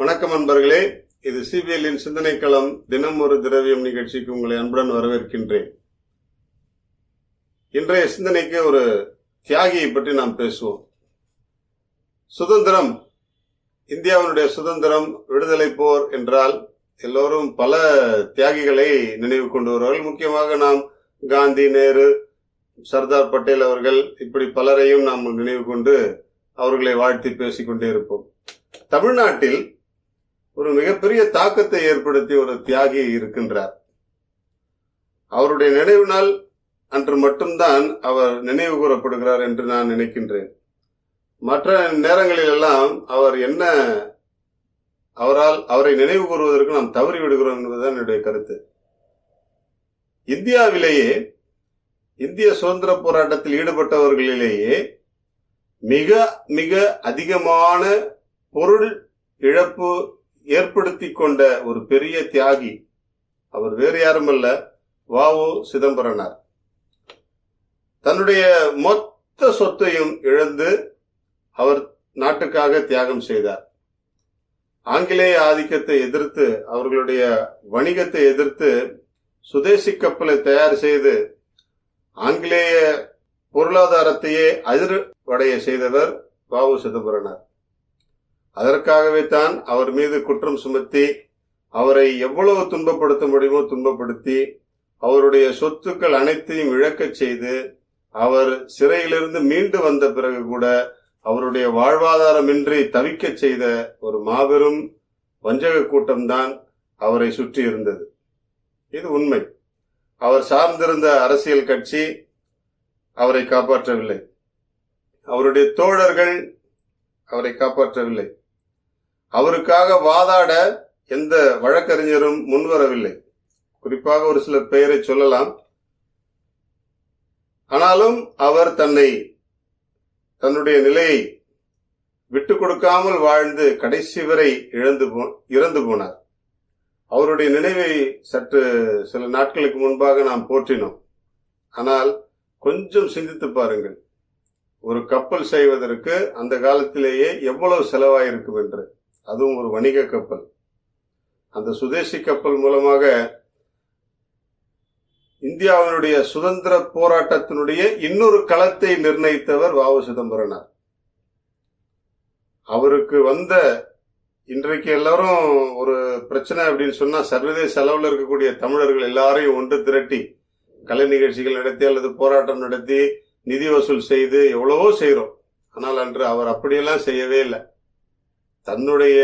வணக்கம் அன்பர்களே இது சிபிஎல்லின் சிந்தனைக்களம். தினம் ஒரு திரவியம் நிகழ்ச்சிக்கு உங்களை அன்புடன் வரவேற்கின்றேன். இன்றைய சிந்தனைக்கு ஒரு தியாகியை பற்றி நாம் பேசுவோம். சுதந்திரம். இந்தியாவினுடைய சுதந்திரம் விடுதலை போர் என்றால் எல்லோரும் பல தியாகிகளை நினைவு கொண்டு வருவார்கள் முக்கியமாக நாம் காந்தி நேரு சர்தார் பட்டேல் அவர்கள் இப்படி பலரையும் நாம் நினைவு கொண்டு அவர்களை வாழ்த்தி பேசிக்கொண்டே இருப்போம். தமிழ்நாட்டில் ஒரு மிகப்பெரிய தாக்கத்தை ஏற்படுத்திய ஒரு தியாகி இருக்கின்றார். அவருடைய நினைவு நாள் அன்று மட்டும்தான் அவர் நினைவு கூறப்படுகிறார் என்று நான் நினைக்கின்றேன். மற்ற நேரங்களில் எல்லாம் அவர் என்ன அவரால் அவரை நினைவு கூறுவதற்கு நாம் தவறி விடுகிறோம் என்பதுதான் என்னுடைய கருத்து. இந்தியாவிலேயே இந்திய சுதந்திர போராட்டத்தில் ஈடுபட்டவர்களிலேயே மிக மிக அதிகமான பொருள் இழப்பு ஏற்படுத்தி கொண்ட ஒரு பெரிய தியாகி அவர் வேறு யாரும் அல்ல வாவு சிதம்பரனார். தன்னுடைய மொத்த சொத்தையும் இழந்து அவர் நாட்டுக்காக தியாகம் செய்தார். ஆங்கிலேய ஆதிக்கத்தை எதிர்த்து அவர்களுடைய வணிகத்தை எதிர்த்து சுதேசி கப்பலை தயார் செய்து ஆங்கிலேய பொருளாதாரத்தையே அதிர்வடைய செய்தவர் வாவு சிதம்பரனார். அதற்காகவே தான் அவர் மீது குற்றம் சுமத்தி அவரை எவ்வளவு துன்பப்படுத்த முடியுமோ துன்பப்படுத்தி அவருடைய சொத்துக்கள் அனைத்தையும் இழக்கச் செய்து அவர் சிறையிலிருந்து மீண்டு வந்த பிறகு கூட அவருடைய வாழ்வாதாரமின்றி தவிக்கச் செய்த ஒரு மாபெரும் வஞ்சக கூட்டம்தான் அவரை சுற்றி இருந்தது. இது உண்மை. அவர் சார்ந்திருந்த அரசியல் கட்சி அவரை காப்பாற்றவில்லை. அவருடைய தோழர்கள் அவரை காப்பாற்றவில்லை. அவருக்காக வாதாட எந்த வழக்கறிஞரும் முன்வரவில்லை. குறிப்பாக ஒரு சில பெயரை சொல்லலாம். ஆனாலும் அவர் தன்னை தன்னுடைய நிலையை விட்டு கொடுக்காமல் வாழ்ந்து கடைசி வரை இழந்து போ இறந்து போனார். அவருடைய நினைவை சற்று சில நாட்களுக்கு முன்பாக நாம் போற்றினோம். ஆனால் கொஞ்சம் சிந்தித்து பாருங்கள். ஒரு கப்பல் செய்வதற்கு அந்த காலத்திலேயே எவ்வளவு செலவாயிருக்கும் என்று. அதுவும் ஒரு வணிக கப்பல். அந்த சுதேசி கப்பல் மூலமாக இந்தியாவினுடைய சுதந்திர போராட்டத்தினுடைய இன்னொரு களத்தை நிர்ணயித்தவர் வாவு சிதம்பரனார். அவருக்கு வந்த இன்றைக்கு எல்லாரும் ஒரு பிரச்சனை அப்படின்னு சொன்னா சர்வதேச அளவில் இருக்கக்கூடிய தமிழர்கள் எல்லாரையும் ஒன்று திரட்டி கலை நிகழ்ச்சிகள் நடத்தி அல்லது போராட்டம் நடத்தி நிதி வசூல் செய்து எவ்வளவோ செய்கிறோம் ஆனால் அன்று அவர் அப்படியெல்லாம் செய்யவே இல்லை. தன்னுடைய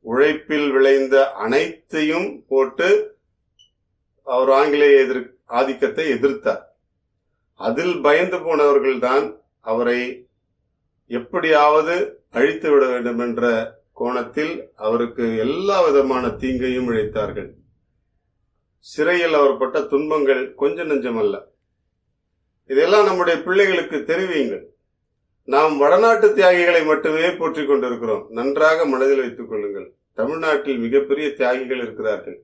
உழைப்பில் விளைந்த அனைத்தையும் போட்டு அவர் ஆங்கிலேய எதிர் ஆதிக்கத்தை எதிர்த்தார். அதில் பயந்து போனவர்கள்தான் அவரை எப்படியாவது அழித்து விட வேண்டும் என்ற கோணத்தில் அவருக்கு எல்லா விதமான தீங்கையும் இழைத்தார்கள். சிறையில் அவர் பட்ட துன்பங்கள் கொஞ்சம் நெஞ்சமல்ல. இதெல்லாம் நம்முடைய பிள்ளைகளுக்கு தெரிவியுங்கள். நாம் வடநாட்டு தியாகிகளை மட்டுமே போற்றிக் கொண்டிருக்கிறோம். நன்றாக மனதில் வைத்துக் கொள்ளுங்கள். தமிழ்நாட்டில் மிகப்பெரிய தியாகிகள் இருக்கிறார்கள்.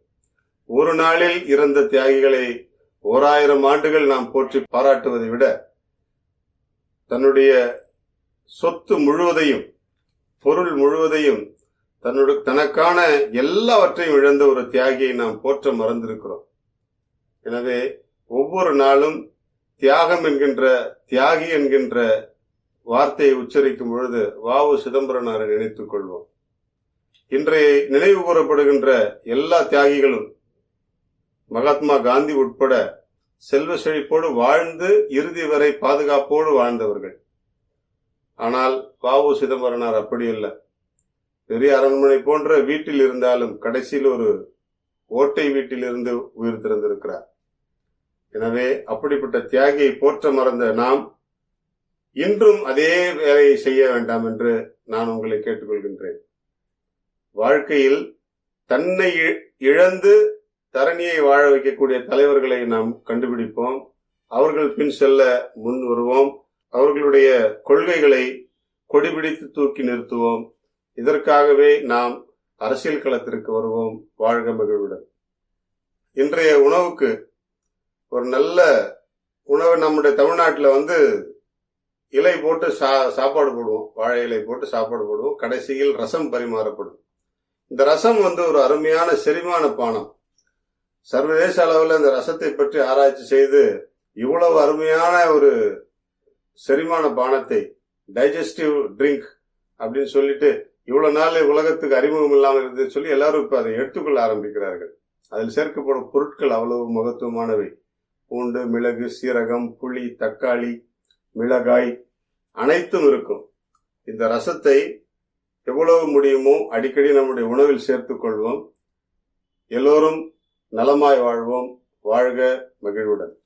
ஒரு நாளில் இறந்த தியாகிகளை ஓராயிரம் ஆண்டுகள் நாம் போற்றி பாராட்டுவதை விட தன்னுடைய சொத்து முழுவதையும் பொருள் முழுவதையும் தன்னுடைய தனக்கான எல்லாவற்றையும் இழந்த ஒரு தியாகியை நாம் போற்ற மறந்திருக்கிறோம். எனவே ஒவ்வொரு நாளும் தியாகம் என்கின்ற தியாகி என்கின்ற வார்த்தையை உச்சரிக்கும் பொழுது வாவு சிதம்பரனாரை நினைத்துக் கொள்வோம். இன்றைய நினைவு கூறப்படுகின்ற எல்லா தியாகிகளும் மகாத்மா காந்தி உட்பட செல்வ செழிப்போடு வாழ்ந்து இறுதி வரை பாதுகாப்போடு வாழ்ந்தவர்கள். ஆனால் வாவு சிதம்பரனார் அப்படி இல்லை பெரிய அரண்மனை போன்ற வீட்டில் இருந்தாலும் கடைசியில் ஒரு ஓட்டை வீட்டில் இருந்து உயிர் திறந்திருக்கிறார். எனவே அப்படிப்பட்ட தியாகியை போற்ற மறந்த நாம் இன்றும் அதே வேலையை செய்ய வேண்டாம் என்று நான் உங்களை கேட்டுக்கொள்கின்றேன். வாழ்க்கையில் தன்னை இழந்து தரணியை வாழ வைக்கக்கூடிய தலைவர்களை நாம் கண்டுபிடிப்போம். அவர்கள் பின் செல்ல முன் வருவோம். அவர்களுடைய கொள்கைகளை கொடிபிடித்து தூக்கி நிறுத்துவோம். இதற்காகவே நாம் அரசியல் களத்திற்கு வருவோம். வாழ்க மகிழ்வுடன். இன்றைய உணவுக்கு ஒரு நல்ல உணவு நம்முடைய தமிழ்நாட்டில் வந்து இலை போட்டு சா சாப்பாடு போடுவோம். வாழை இலை போட்டு சாப்பாடு போடுவோம். கடைசியில் ரசம் பரிமாறப்படும். இந்த ரசம் வந்து ஒரு அருமையான செரிமான பானம். சர்வதேச அளவில் இந்த ரசத்தை பற்றி ஆராய்ச்சி செய்து இவ்வளவு அருமையான ஒரு செரிமான பானத்தை டைஜஸ்டிவ் ட்ரிங்க் அப்படின்னு சொல்லிட்டு இவ்வளவு நாள் உலகத்துக்கு அறிமுகம் இல்லாமல் இருந்தது சொல்லி எல்லாரும் இப்போ அதை எடுத்துக்கொள்ள ஆரம்பிக்கிறார்கள். அதில் சேர்க்கப்படும் பொருட்கள் அவ்வளவு மகத்துவமானவை. பூண்டு மிளகு சீரகம் புளி தக்காளி மிளகாய் அனைத்தும் இருக்கும். இந்த ரசத்தை எவ்வளவு முடியுமோ அடிக்கடி நம்முடைய உணவில் சேர்த்துக் கொள்வோம். எல்லோரும் நலமாய் வாழ்வோம். வாழ்க மகிழ்வுடன்.